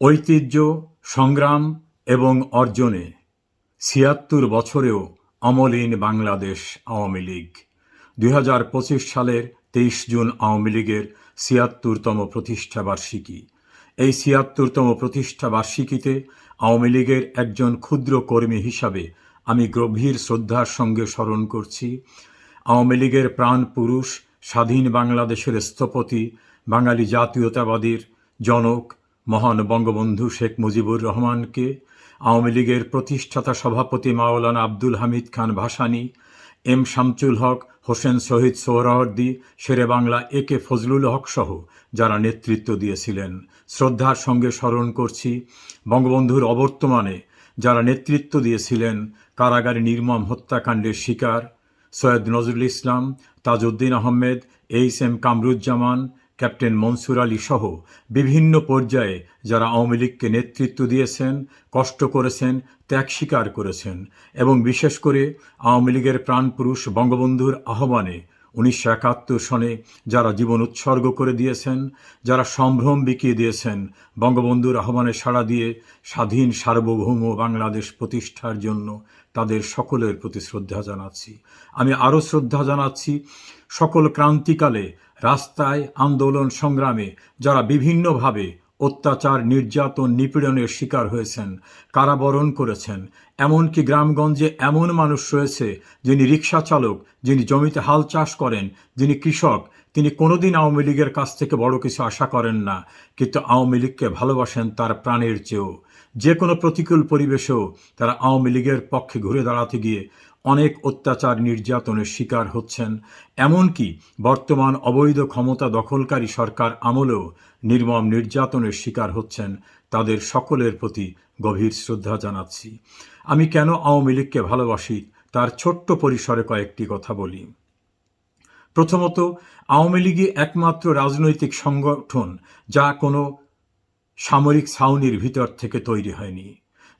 ঐতিহ্য, সংগ্রাম এবং অর্জনে ছিয়াত্তর বছরেও অমলিন বাংলাদেশ আওয়ামী লীগ। দুই হাজার পঁচিশ সালের তেইশ জুন আওয়ামী লীগের ছিয়াত্তরতম প্রতিষ্ঠা বার্ষিকী এই ছিয়াত্তরতম প্রতিষ্ঠা বার্ষিকীতে আওয়ামী লীগের একজন ক্ষুদ্র কর্মী হিসাবে আমি গভীর শ্রদ্ধার সঙ্গে স্মরণ করছি। আওয়ামী লীগের প্রাণ পুরুষ, স্বাধীন বাংলাদেশের স্থপতি, বাঙালি জাতীয়তাবাদীর জনক মহান বঙ্গবন্ধু শেখ মুজিবুর রহমানকে, আওয়ামী লীগের প্রতিষ্ঠাতা সভাপতি Maulana Abdul Hamid Khan Bhashani, M Shamsul Haque, Hossain Shahid Suhrawardy, Shere Bangla A K Fazlul Haque সহ যারা নেতৃত্ব দিয়েছিলেন। শ্রদ্ধার সঙ্গে স্মরণ করছি বঙ্গবন্ধুর অবর্তমানে যারা নেতৃত্ব দিয়েছিলেন কারাগারে নির্মম হত্যাকাণ্ডের শিকার Syed Nazrul Islam, Tajuddin Ahmed, H M Kamaruzzaman captain Mansur Ali সহ বিভিন্ন পর্যায়ে যারা আওয়ামী লীগকে নেতৃত্ব দিয়েছেন, কষ্ট করেছেন, ত্যাগ স্বীকার করেছেন এবং বিশেষ করে আওয়ামী লীগের প্রাণপুরুষ বঙ্গবন্ধুর আহ্বানে উনিশশো একাত্তর সনে যারা জীবন উৎসর্গ করে দিয়েছেন, যারা সম্ভ্রম বিকিয়ে দিয়েছেন, বঙ্গবন্ধুর আহ্বানে সাড়া দিয়ে স্বাধীন সার্বভৌম বাংলাদেশ প্রতিষ্ঠার জন্য তাদের সকলের প্রতি শ্রদ্ধা জানাচ্ছি। আমি আরও শ্রদ্ধা জানাচ্ছি, সকল ক্রান্তিকালে রাস্তায় আন্দোলন সংগ্রামে যারা বিভিন্নভাবে অত্যাচার, নির্যাতন, নিপীড়নের শিকার হয়েছেন, কারাবরণ করেছেন, এমনকি গ্রামগঞ্জে এমন মানুষ রয়েছে যিনি রিক্সা চালক, যিনি জমিতে হাল চাষ করেন, যিনি কৃষক, তিনি কোনোদিন আওয়ামী লীগের কাছ থেকে বড় কিছু আশা করেন না, কিন্তু আওয়ামী লীগকে ভালোবাসেন তার প্রাণের চেয়েও। যে কোনো প্রতিকূল পরিবেশেও তারা আওয়ামী লীগের পক্ষে ঘুরে দাঁড়াতে গিয়ে অনেক অত্যাচার নির্যাতনের শিকার হচ্ছেন, এমনকি বর্তমান অবৈধ ক্ষমতা দখলকারী সরকার আমলেও নির্মম নির্যাতনের শিকার হচ্ছেন তাদের সকলের প্রতি গভীর শ্রদ্ধা জানাচ্ছি। আমি কেন আওয়ামী লীগকে ভালোবাসি তার ছোট্ট পরিসরে কয়েকটি কথা বলি। প্রথমত, আওয়ামী লীগই একমাত্র রাজনৈতিক সংগঠন যা কোনো সামরিক ছাউনির ভিতর থেকে তৈরি হয়নি।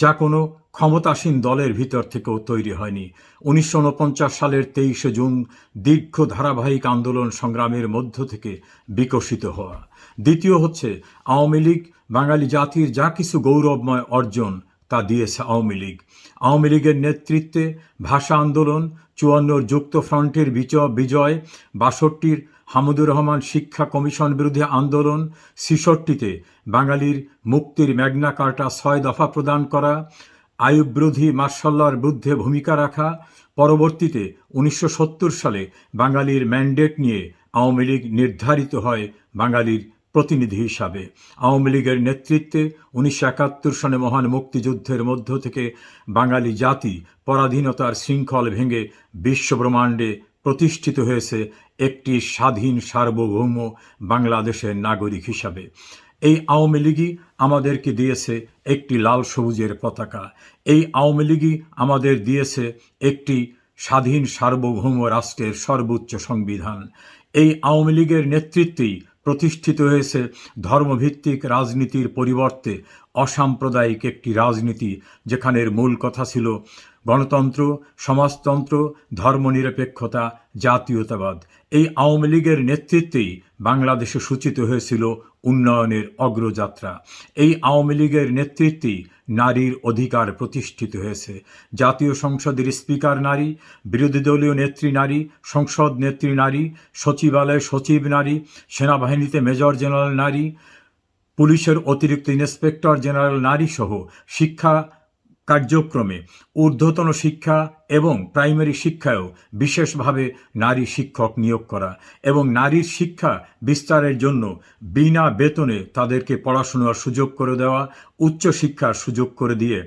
যা কোনো ক্ষমতাসীন দলের ভিতর থেকেও তৈরি হয়নি। উনিশশো উনপঞ্চাশ সালের তেইশে জুন দীর্ঘ ধারাবাহিক আন্দোলন সংগ্রামের মধ্য থেকে বিকশিত হওয়া। দ্বিতীয় হচ্ছে, আওয়ামী লীগ বাঙালি জাতির যা কিছু গৌরবময় অর্জন তা দিয়েছে আওয়ামী লীগ। আওয়ামী লীগের নেতৃত্বে ভাষা আন্দোলন, চুয়ান্নর যুক্ত ফ্রন্টের বিজয়, বাষট্টির হামুদুর রহমান শিক্ষা কমিশন বিরোধী আন্দোলন ছিষট্টিতে বাঙালির মুক্তির ম্যাগনা কার্টা ছয় দফা প্রদান করা আয়ুব বিরোধী মার্শাল্লার বিরুদ্ধে ভূমিকা রাখা, পরবর্তীতে উনিশশো সত্তর সালে বাঙালির ম্যান্ডেট নিয়ে আওয়ামী লীগ নির্ধারিত হয় বাঙালির প্রতিনিধি হিসাবে। আওয়ামী লীগের নেতৃত্বে উনিশশো একাত্তর সনে মহান মুক্তিযুদ্ধের মধ্য থেকে বাঙালি জাতি পরাধীনতার শৃঙ্খল ভেঙে বিশ্বব্রহ্মাণ্ডে প্রতিষ্ঠিত হয়েছে একটি স্বাধীন সার্বভৌম বাংলাদেশের নাগরিক হিসাবে। এই আওয়ামী লীগই আমাদেরকে দিয়েছে একটি লাল সবুজের পতাকা। এই আওয়ামী লীগই আমাদের দিয়েছে একটি স্বাধীন সার্বভৌম রাষ্ট্রের সর্বোচ্চ সংবিধান। এই আওয়ামী লীগের নেতৃত্বেই প্রতিষ্ঠিত হয়েছে ধর্মভিত্তিক রাজনীতির পরিবর্তে অসাম্প্রদায়িক একটি রাজনীতি, যেখানের মূল কথা ছিল গণতন্ত্র, সমাজতন্ত্র, ধর্মনিরপেক্ষতা, জাতীয়তাবাদ এই আওয়ামী লীগের নেতৃত্বেই বাংলাদেশে সূচিত হয়েছিল উন্নয়নের অগ্রযাত্রা। এই আওয়ামী লীগের নেতৃত্বেই নারীর অধিকার প্রতিষ্ঠিত হয়েছে। জাতীয় সংসদের স্পিকার নারী, বিরোধী দলীয় নেত্রী নারী, সংসদ নেত্রী নারী সচিবালয় সচিব নারী, সেনাবাহিনীতে মেজর জেনারেল নারী, পুলিশের অতিরিক্ত ইন্সপেক্টর জেনারেল নারী সহ শিক্ষা কার্যক্রমে ঊর্ধ্বতন শিক্ষা এবং প্রাইমারি শিক্ষায়ও বিশেষভাবে নারী শিক্ষক নিয়োগ করা এবং নারীর শিক্ষা বিস্তারের জন্য বিনা বেতনে তাদেরকে পড়াশোনার সুযোগ করে দেওয়া উচ্চশিক্ষার সুযোগ করে দিয়ে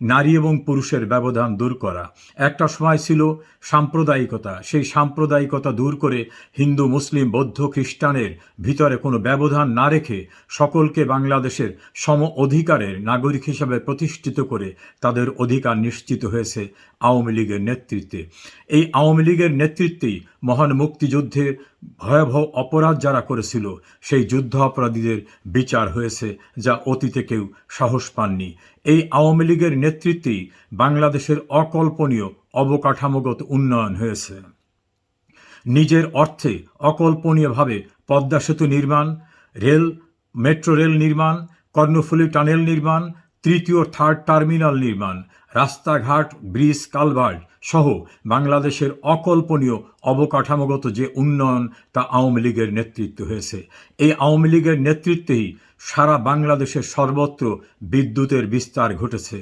নারী এবং পুরুষের ব্যবধান দূর করা। একটা সময় ছিল সাম্প্রদায়িকতা। সেই সাম্প্রদায়িকতা দূর করে হিন্দু, মুসলিম, বৌদ্ধ, খ্রিস্টানের ভিতরে কোনো ব্যবধান না রেখে সকলকে বাংলাদেশের সম অধিকারের নাগরিক হিসাবে প্রতিষ্ঠিত করে তাদের অধিকার নিশ্চিত হয়েছে আওয়ামী লীগের নেতৃত্বে। এই আওয়ামী লীগের নেতৃত্বেই মহান মুক্তিযুদ্ধে ভয়াবহ অপরাধ যারা করেছিল, সেই যুদ্ধ অপরাধীদের বিচার হয়েছে, যা অতীতে কেউ সাহস পাননি। এই আওয়ামী লীগের নেতৃত্বেই বাংলাদেশের অকল্পনীয় অবকাঠামোগত উন্নয়ন হয়েছে। নিজের অর্থে অকল্পনীয়ভাবে পদ্মা সেতু নির্মাণ, রেল, মেট্রো রেল নির্মাণ, কর্ণফুলী টানেল নির্মাণ তৃতীয় থার্ড টার্মিনাল নির্মাণ, রাস্তাঘাট, ব্রিজ, কালভার্ট সহ বাংলাদেশের অকল্পনীয় অবকাঠামোগত যে উন্নয়ন তা আওয়ামী লীগের নেতৃত্ব হয়েছে। এই আওয়ামী লীগের নেতৃত্বেই সারা বাংলাদেশের সর্বত্র বিদ্যুতের বিস্তার ঘটেছে।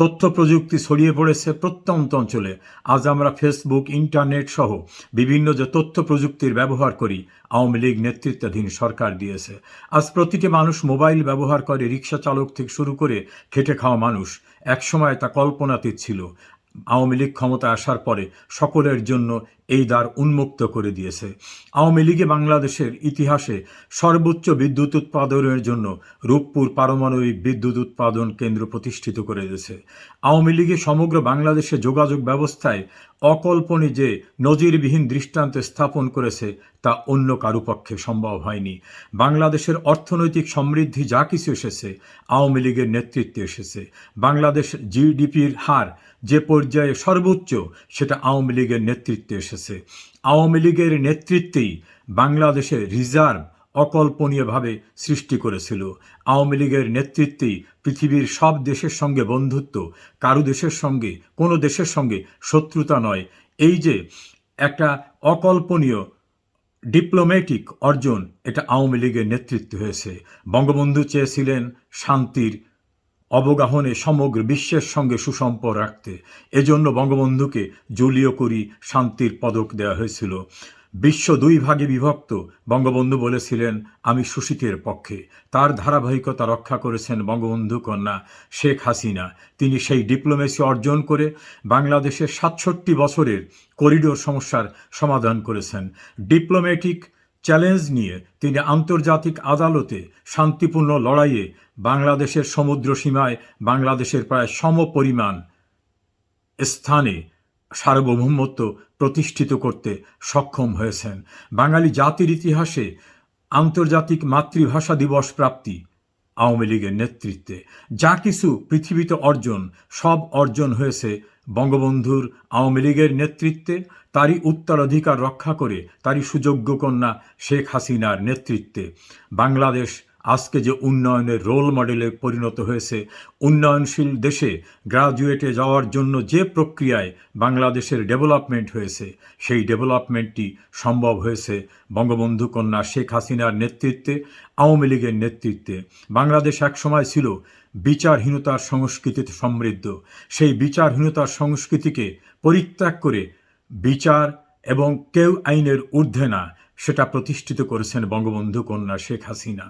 তথ্য প্রযুক্তি ছড়িয়ে পড়েছে প্রত্যন্ত অঞ্চলে। আজ আমরা ফেসবুক, ইন্টারনেট সহ বিভিন্ন যে তথ্য প্রযুক্তির ব্যবহার করি, আওয়ামী লীগ নেতৃত্বাধীন সরকার দিয়েছে। আজ প্রতিটি মানুষ মোবাইল ব্যবহার করে, রিক্সা চালক থেকে শুরু করে খেটে খাওয়া মানুষ। একসময় তা কল্পনাতীত ছিল। আওয়ামী লীগ ক্ষমতা আসার পরে সকলের জন্য এই দ্বার উন্মুক্ত করে দিয়েছে। আওয়ামী লীগে বাংলাদেশের ইতিহাসে সর্বোচ্চ বিদ্যুৎ উৎপাদনের জন্য রূপপুর পারমাণবিক বিদ্যুৎ উৎপাদন কেন্দ্র প্রতিষ্ঠিত করে দিয়েছে। আওয়ামী লীগে সমগ্র বাংলাদেশে যোগাযোগ ব্যবস্থায় অকল্পনে যে নজিরবিহীন দৃষ্টান্ত স্থাপন করেছে, তা অন্য কারু পক্ষে সম্ভব হয়নি। বাংলাদেশের অর্থনৈতিক সমৃদ্ধি যা কিছু এসেছে, আওয়ামী লীগের নেতৃত্বে এসেছে। বাংলাদেশ জিডিপির হার যে পর্যায়ে সর্বোচ্চ, সেটা আওয়ামী লীগের নেতৃত্বে এসেছে। আওয়ামী লীগের নেতৃত্বেই বাংলাদেশের রিজার্ভ অকল্পনীয়ভাবে সৃষ্টি করেছিল। আওয়ামী লীগের নেতৃত্বেই পৃথিবীর সব দেশের সঙ্গে বন্ধুত্ব, কারু দেশের সঙ্গে, কোনো দেশের সঙ্গে শত্রুতা নয়। এই যে একটা অকল্পনীয় ডিপ্লোম্যাটিক অর্জন, এটা আওয়ামী লীগের নেতৃত্বে হয়েছে। বঙ্গবন্ধু চেয়েছিলেন শান্তির অবগাহনে সমগ্র বিশ্বের সঙ্গে সুসম্পর্ক রাখতে। এজন্য বঙ্গবন্ধুকে জলীয় করি শান্তির পদক দেওয়া হয়েছিল। বিশ্ব দুই ভাগে বিভক্ত, বঙ্গবন্ধু বলেছিলেন, আমি সুশীতের পক্ষে। তার ধারাবাহিকতা রক্ষা করেছেন বঙ্গবন্ধু কন্যা শেখ হাসিনা। তিনি সেই ডিপ্লোমেসি অর্জন করে বাংলাদেশের সাতষট্টি বছরের করিডোর সমস্যার সমাধান করেছেন। ডিপ্লোম্যাটিক চ্যালেঞ্জ নিয়ে তিনি আন্তর্জাতিক আদালতে শান্তিপূর্ণ লড়াইয়ে বাংলাদেশের সমুদ্র সীমায় বাংলাদেশের প্রায় সমপরিমাণ স্থানে সার্বভৌমত্ব প্রতিষ্ঠিত করতে সক্ষম হয়েছেন। বাঙালি জাতির ইতিহাসে আন্তর্জাতিক মাতৃভাষা দিবস প্রাপ্তি আওয়ামী লীগের নেতৃত্বে। যা কিছু পৃথিবীতে অর্জন, সব অর্জন হয়েছে বঙ্গবন্ধুর আওয়ামী লীগের নেতৃত্বে। তারই উত্তরাধিকার রক্ষা করে, তারই সুযোগ্য কন্যা শেখ হাসিনার নেতৃত্বে। বাংলাদেশ আজকে যে উন্নয়নের রোল মডেলে পরিণত হয়েছে, উন্নয়নশীল দেশে গ্রাজুয়েটে যাওয়ার জন্য যে প্রক্রিয়ায় বাংলাদেশের ডেভেলপমেন্ট হয়েছে, সেই ডেভেলপমেন্টটি সম্ভব হয়েছে বঙ্গবন্ধু কন্যা শেখ হাসিনার নেতৃত্বে, আওয়ামী লীগের নেতৃত্বে। বাংলাদেশ একসময় ছিল বিচারহীনতার সংস্কৃতিতে সমৃদ্ধ। সেই বিচারহীনতার সংস্কৃতিকে পরিত্যাগ করে বিচার এবং কেউ আইনের ঊর্ধ্বে না। সেটা প্রতিষ্ঠিত করেছেন বঙ্গবন্ধু কন্যা শেখ হাসিনা।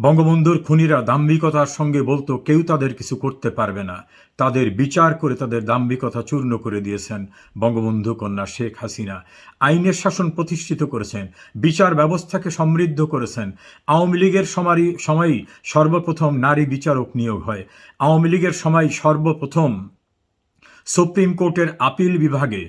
বঙ্গবন্ধুর খুনিরা দাম্ভিকতার সঙ্গে বলতো, কেউ তাদের কিছু করতে পারবে না। তাদের বিচার করে তাদের দাম্ভিকতা চূর্ণ করে দিয়েছেন বঙ্গবন্ধু কন্যা শেখ হাসিনা। আইনের শাসন প্রতিষ্ঠিত করেছেন, বিচার ব্যবস্থাকে সমৃদ্ধ করেছেন। আওয়ামী লীগের সময়ই সময়ই সর্বপ্রথম নারী বিচারক নিয়োগ হয়। আওয়ামী লীগের সময় সর্বপ্রথম সুপ্রিম কোর্টের আপিল বিভাগে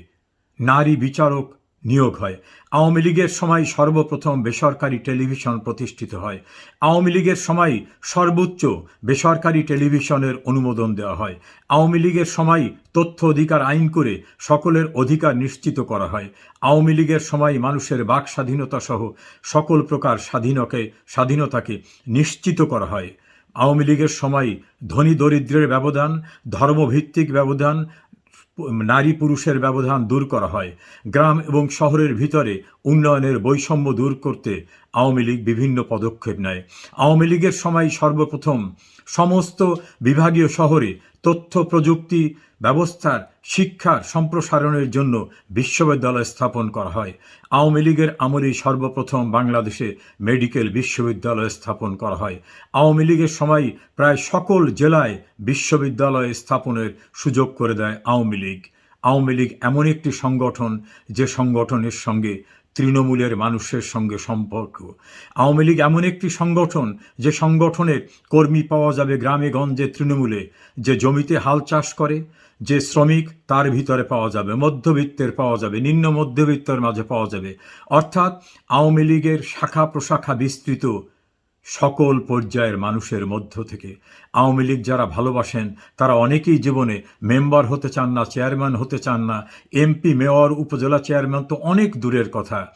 নারী বিচারক নিয়োগ হয়। আওয়ামী লীগের সময় সর্বপ্রথম বেসরকারি টেলিভিশন প্রতিষ্ঠিত হয়। আওয়ামী লীগের সময় সর্বোচ্চ বেসরকারি টেলিভিশনের অনুমোদন দেওয়া হয়। আওয়ামী লীগের সময় তথ্য অধিকার আইন করে সকলের অধিকার নিশ্চিত করা হয়। আওয়ামী লীগের সময় মানুষের বাক স্বাধীনতা সহ সকল প্রকার স্বাধীনকে, স্বাধীনতাকে নিশ্চিত করা হয়। আওয়ামী লীগের সময় ধনী দরিদ্রের ব্যবধান, ধর্মভিত্তিক ব্যবধান নারী পুরুষের ব্যবধান দূর করা হয়। গ্রাম এবং শহরের ভিতরে উন্নয়নের বৈষম্য দূর করতে আওয়ামী লীগ বিভিন্ন পদক্ষেপ নেয়। আওয়ামী লীগের সময় সর্বপ্রথম সমস্ত বিভাগীয় শহরে তথ্য, প্রযুক্তি, ব্যবস্থার, শিক্ষার সম্প্রসারণের জন্য বিশ্ববিদ্যালয় স্থাপন করা হয়। আওয়ামী লীগের আমলেই সর্বপ্রথম বাংলাদেশে মেডিকেল বিশ্ববিদ্যালয় স্থাপন করা হয়। আওয়ামী লীগের সময় প্রায় সকল জেলায় বিশ্ববিদ্যালয় স্থাপনের সুযোগ করে দেয় আওয়ামী লীগ। আওয়ামী লীগ এমন একটি সংগঠন, যে সংগঠনের সঙ্গে তৃণমূলের মানুষের সঙ্গে সম্পর্ক। আওয়ামী লীগ এমন একটি সংগঠন, যে সংগঠনের কর্মী পাওয়া যাবে গ্রামে গঞ্জে তৃণমূলে, যে জমিতে হাল চাষ করে, যে শ্রমিক তার ভিতরে পাওয়া যাবে, মধ্যবিত্তের পাওয়া যাবে, নিম্ন মধ্যবিত্তের মাঝে পাওয়া যাবে। অর্থাৎ আওয়ামী লীগের শাখা প্রশাখা বিস্তৃত সকল পর্যায়ের মানুষের মধ্য থেকে। আওয়ামী লীগ যারা ভালোবাসেন, তারা অনেকেই জীবনে মেম্বার হতে চান না, চেয়ারম্যান হতে চান না, এমপি, মেয়র, উপজেলা চেয়ারম্যান তো অনেক দূরের কথা।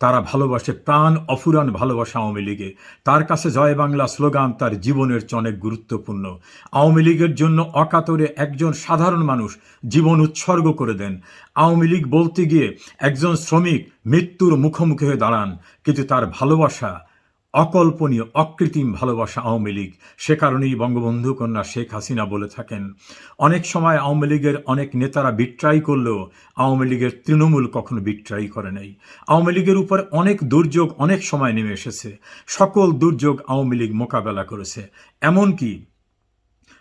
তারা ভালোবাসে প্রাণ অফুরান ভালোবাসা আওয়ামী লীগে। তার কাছে জয় বাংলা স্লোগান তার জীবনের অনেক গুরুত্বপূর্ণ। আওয়ামী লীগের জন্য অকাতরে একজন সাধারণ মানুষ জীবন উৎসর্গ করে দেন। আওয়ামী লীগ বলতে গিয়ে একজন শ্রমিক মৃত্যুর মুখোমুখি হয়ে দাঁড়ান, কিন্তু তার ভালোবাসা অকল্পনীয়, অকৃত্রিম ভালোবাসা আওয়ামী লীগ। সে কারণেই বঙ্গবন্ধু কন্যা শেখ হাসিনা বলে থাকেন। অনেক সময় আওয়ামী লীগের অনেক নেতারা বিট্রাই করলেও আওয়ামী লীগের তৃণমূল কখনো বিট্রাই করে নাই। আওয়ামী লীগের উপর অনেক দুর্যোগ অনেক সময় নেমে এসেছে। সকল দুর্যোগ আওয়ামী লীগ মোকাবেলা করেছে। এমনকি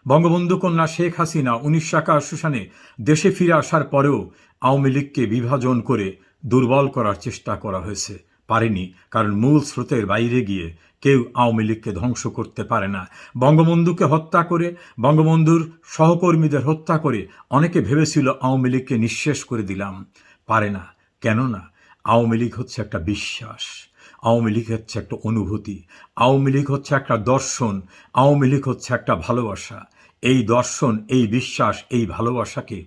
বঙ্গবন্ধু কন্যা শেখ হাসিনা উনিশশো একাশি সালে দেশে ফিরে আসার পরেও আওয়ামী লীগকে বিভাজন করে দুর্বল করার চেষ্টা করা হয়েছে। পারেনি, কারণ মূল স্রোতের বাইরে গিয়ে কেউ আওয়ামী লীগকে ধ্বংস করতে পারে না। বঙ্গবন্ধুকে হত্যা করে, বঙ্গবন্ধুর সহকর্মীদের হত্যা করে অনেকে ভেবেছিল আওয়ামী লীগকে নিঃশেষ করে দিলাম। পারে না। কেননা আওয়ামী লীগ হচ্ছে একটা বিশ্বাস। আওয়ামী লীগ হচ্ছে একটা অনুভূতি। আওয়ামী লীগ হচ্ছে একটা দর্শন। আওয়ামী লীগ হচ্ছে একটা ভালোবাসা। এই দর্শন, এই বিশ্বাস, এই ভালোবাসাকে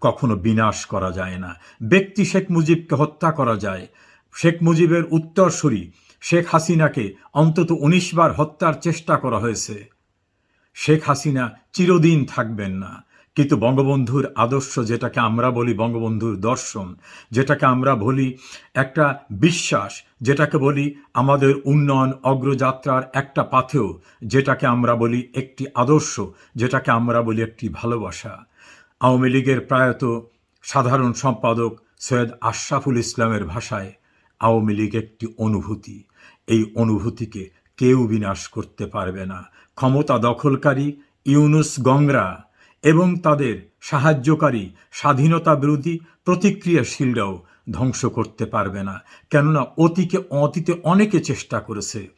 কখনো বিনাশ করা যায় না। ব্যক্তি শেখ মুজিবকে হত্যা করা যায়। শেখ মুজিবের উত্তরসূরি শেখ হাসিনাকে অন্তত উনিশ বার হত্যার চেষ্টা করা হয়েছে। শেখ হাসিনা চিরদিন থাকবেন না। কিন্তু বঙ্গবন্ধুর আদর্শ যেটাকে আমরা বলি বঙ্গবন্ধুর দর্শন, যেটাকে আমরা বলি একটা বিশ্বাস, যেটাকে বলি আমাদের উন্নয়ন অগ্রযাত্রার একটা পাথেও যেটাকে আমরা বলি একটি আদর্শ, যেটাকে আমরা বলি একটি ভালোবাসা। আওয়ামী লীগের প্রায়ত সাধারণ সম্পাদক সৈয়দ আশরাফুল ইসলামের ভাষায় আওয়ামী লীগ একটি অনুভূতি। এই অনুভূতিকে কেউ বিনাশ করতে পারবে না। ক্ষমতা দখলকারী ইউনুস গংরা এবং তাদের সাহায্যকারী স্বাধীনতা বিরোধী প্রতিক্রিয়াশীলরাও ধ্বংস করতে পারবে না। কেননা অতীকে অতীতে অনেকে চেষ্টা করেছে।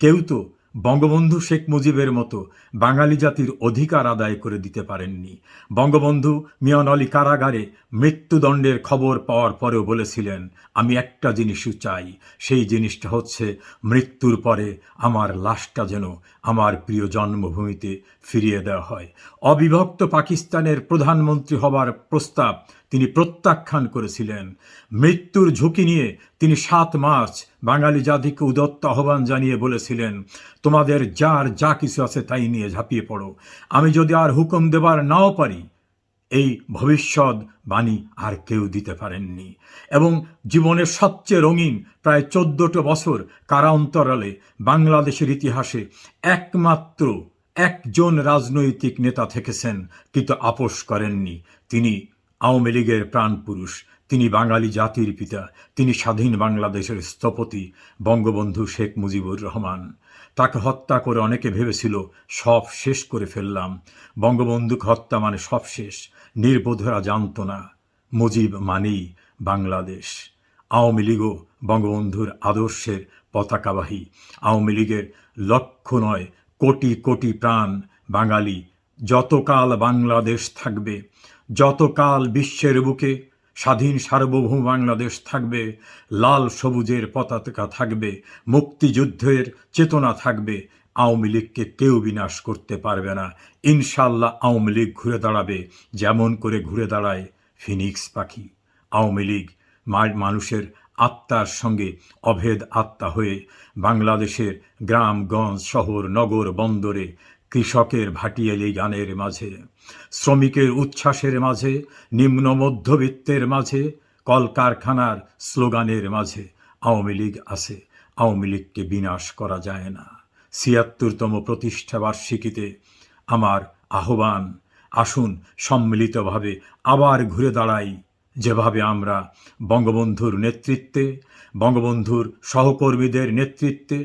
কেউ তো বঙ্গবন্ধু শেখ মুজিবের মতো বাঙালি জাতির অধিকার আদায় করে দিতে পারেননি। বঙ্গবন্ধু মিয়ান আলী কারাগারে মৃত্যুদণ্ডের খবর পাওয়ার পরেও বলেছিলেন, আমি একটা জিনিসও চাই, সেই জিনিসটা হচ্ছে মৃত্যুর পরে আমার লাশটা যেন আমার প্রিয় জন্মভূমিতে ফিরিয়ে দেওয়া হয়। অবিভক্ত পাকিস্তানের প্রধানমন্ত্রী হবার প্রস্তাব প্রত্যাখ্যান করেছিলেন। মৃত্যুর ঝুঁকি নিয়ে তিনি সাত মার্চ বাঙালি জাতিকে উদত্ত আহ্বান জানিয়ে বলেছিলেন, তোমাদের যার যা কিছু আছে তাই নিয়ে ঝাঁপিয়ে পড়ো। আমি যদি আর হুকুম দেবার নাও পারি, এই ভবিষ্যৎ বাণী আর কেউ দিতে পারেননি। এবং জীবনের সবচেয়ে রঙিন প্রায় চোদ্দটো বছর কারা অন্তরালে বাংলাদেশের ইতিহাসে একমাত্র একজন রাজনৈতিক নেতা থেকেছেন, কিন্তু আপোষ করেননি। তিনি আওয়ামী লীগের প্রাণপুরুষ, তিনি বাঙালি জাতির পিতা, তিনি স্বাধীন বাংলাদেশের স্থপতি, বঙ্গবন্ধু শেখ মুজিবুর রহমান। তাকে হত্যা করে অনেকে ভেবেছিল, সব শেষ করে ফেললাম। বঙ্গবন্ধুকে হত্যা মানে সব শেষ, নির্বোধরা জানত না। মুজিব মানেই বাংলাদেশ। আওয়ামী লীগও বঙ্গবন্ধুর আদর্শের পতাকাবাহী। আওয়ামী লীগের লক্ষ্য নয়, কোটি কোটি প্রাণ বাঙালি। যতকাল বাংলাদেশ থাকবে যতকাল বিশ্বের বুকে স্বাধীন সার্বভৌম বাংলাদেশ থাকবে, লাল সবুজের পতাকা থাকবে, মুক্তিযুদ্ধের চেতনা থাকবে, আওয়ামী লীগকে কেউ বিনাশ করতে পারবে না। ইনশাল্লাহ আওয়ামী লীগ ঘুরে দাঁড়াবে, যেমন করে ঘুরে দাঁড়ায় ফিনিক্স পাখি। আওয়ামী লীগ মানুষের আত্মার সঙ্গে অভেদ আত্মা হয়ে বাংলাদেশের গ্রামগঞ্জ শহর, নগর, বন্দরে কৃষকের ভাটিয়ালি গানের মাঝে, শ্রমিকের উচ্ছ্বাসের মাঝে, নিম্ন মধ্যবিত্তের মাঝে, কলকারখানার স্লোগানের মাঝে আওয়ামী লীগ আছে, আওয়ামী লীগকে বিনাশ করা যায় না। ছিয়াত্তরতম প্রতিষ্ঠা বার্ষিকীতে আমার আহ্বান, আসুন সম্মিলিতভাবে আবার ঘুরে দাঁড়াই, যেভাবে আমরা বঙ্গবন্ধুর নেতৃত্বে, বঙ্গবন্ধুর সহকর্মীদের নেতৃত্বে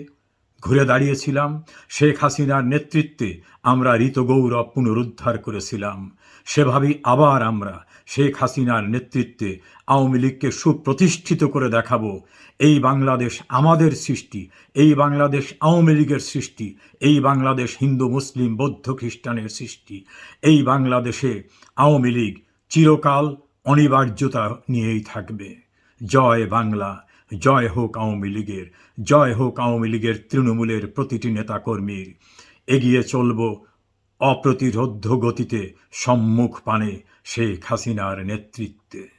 ঘুরে দাঁড়িয়েছিলাম। শেখ হাসিনার নেতৃত্বে আমরা ঋতগৌরব পুনরুদ্ধার করেছিলাম। সেভাবেই আবার আমরা শেখ হাসিনার নেতৃত্বে আওয়ামী লীগকে সুপ্রতিষ্ঠিত করে দেখাব। এই বাংলাদেশ আমাদের সৃষ্টি, এই বাংলাদেশ আওয়ামী লীগের সৃষ্টি, এই বাংলাদেশ হিন্দু, মুসলিম, বৌদ্ধ, খ্রিস্টানের সৃষ্টি। এই বাংলাদেশে আওয়ামী লীগ চিরকাল অনিবার্যতা নিয়েই থাকবে। জয় বাংলা। জয় হোক আওয়ামী লীগের, জয় হোক আওয়ামী লীগের তৃণমূলের প্রতিটি নেতাকর্মীর। এগিয়ে চলব অপ্রতিরোধ্য গতিতে সম্মুখ পানে শেখ হাসিনার নেতৃত্বে।